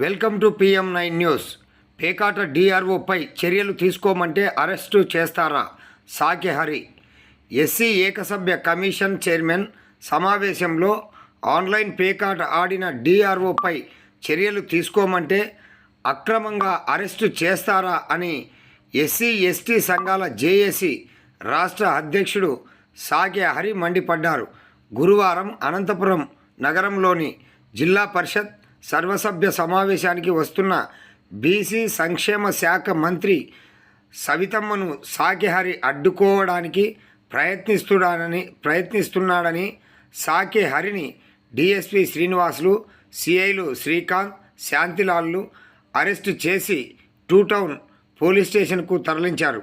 Welcome to PM nine news. పేకాట డిఆర్ఓపై చర్యలు తీసుకోమంటే అరెస్టు చేస్తారా? సాకి హరి. ఎస్సీ ఏకసభ్య కమిషన్ చైర్మన్ సమావేశంలో ఆన్లైన్ పేకాట ఆడిన డిఆర్ఓపై చర్యలు తీసుకోమంటే అక్రమంగా అరెస్టు చేస్తారా అని ఎస్సీ ఎస్టీ సంఘాల జేఏసీ రాష్ట్ర అధ్యక్షుడు సాకే హరి మండిపడ్డారు. గురువారం అనంతపురం నగరంలోని జిల్లా పరిషత్ సర్వసభ్య సమావేశానికి వస్తున్న బీసీ సంక్షేమ శాఖ మంత్రి సవితమ్మను సాకిహరి అడ్డుకోవడానికి ప్రయత్నిస్తున్నాడని ప్రయత్నిస్తున్నాడని సాకిహరిని డిఎస్పి శ్రీనివాసులు సిఐలు శ్రీకాంత్ శాంతిలాల్లు అరెస్టు చేసి టూ టౌన్ పోలీస్ స్టేషన్కు తరలించారు.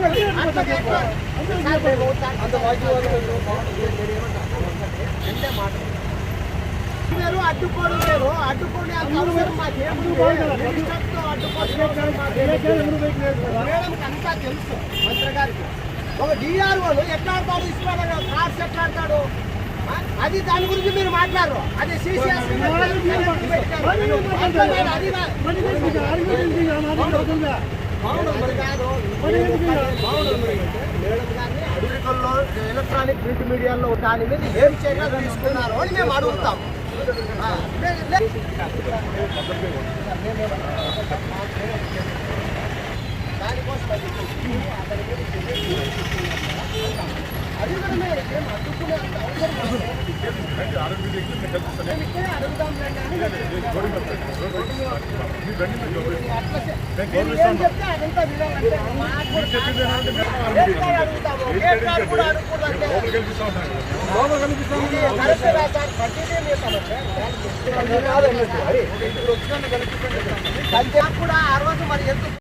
అట్లా మీరు అడ్డుకోండి అవసరం అడ్డుకోవడం అంతా తెలుసు మంత్రి గారికి ఒక డిఆర్ఓలు ఎట్లా ఆడతాడు ఇస్లాం కార్స్ ఎట్లా ఆడతాడు అది దాని గురించి మీరు మాట్లాడరు అది సిసిఎస్ అవును మరి అమెరికల్లో ఎలక్ట్రానిక్ ప్రింట్ మీడియాలో దాని మీద ఏం చర్యలు తీసుకున్నారు అని మేము అడుగుతాం. దానికోసం అది కూడా ఏం అడ్డుకునే అంత అవసరం ఇక్కడే కూడా కూడా ఆ రోజు మరి ఎందుకు